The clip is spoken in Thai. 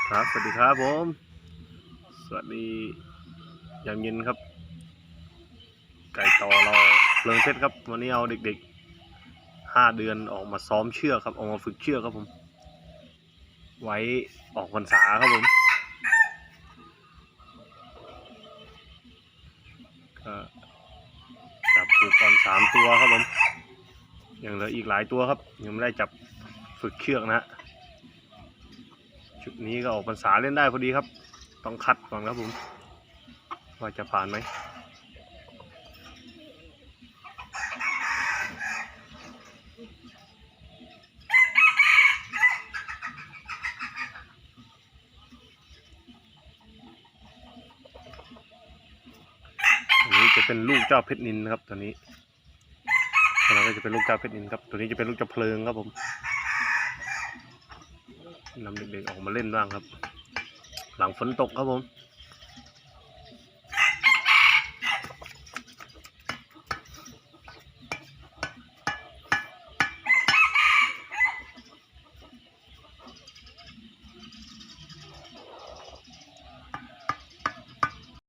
ครับสวัสดีครับผม สวัสดียามเย็นครับ ไก่ต่อเราเพลิงเพชรครับวันนี้เอาเด็กๆห้าเดือนออกมาซ้อมเชือกครับ ออกมาฝึกเชือกครับผม ไว้ออกพรรษาครับผมก็จับผูกก่อนสามตัวครับผมยังเหลืออีกหลายตัวครับยังไม่ได้จับฝึกเชือกนะฮะ ชุดนี้ก็ออกพรรษาเล่นได้พอดีครับ ต้องคัดก่อนครับผม ว่าจะผ่านไหมอันนี้จะเป็นลูกเจ้าเพชรนินครับตัวนี้ตัวนั้นก็จะเป็นลูกเจ้าเพชรนินครับ ตัวนี้จะเป็นลูกเจ้าเพลิงครับผม นำเด็กๆออกมาเล่นบ้างครับ หลังฝนตกครับผม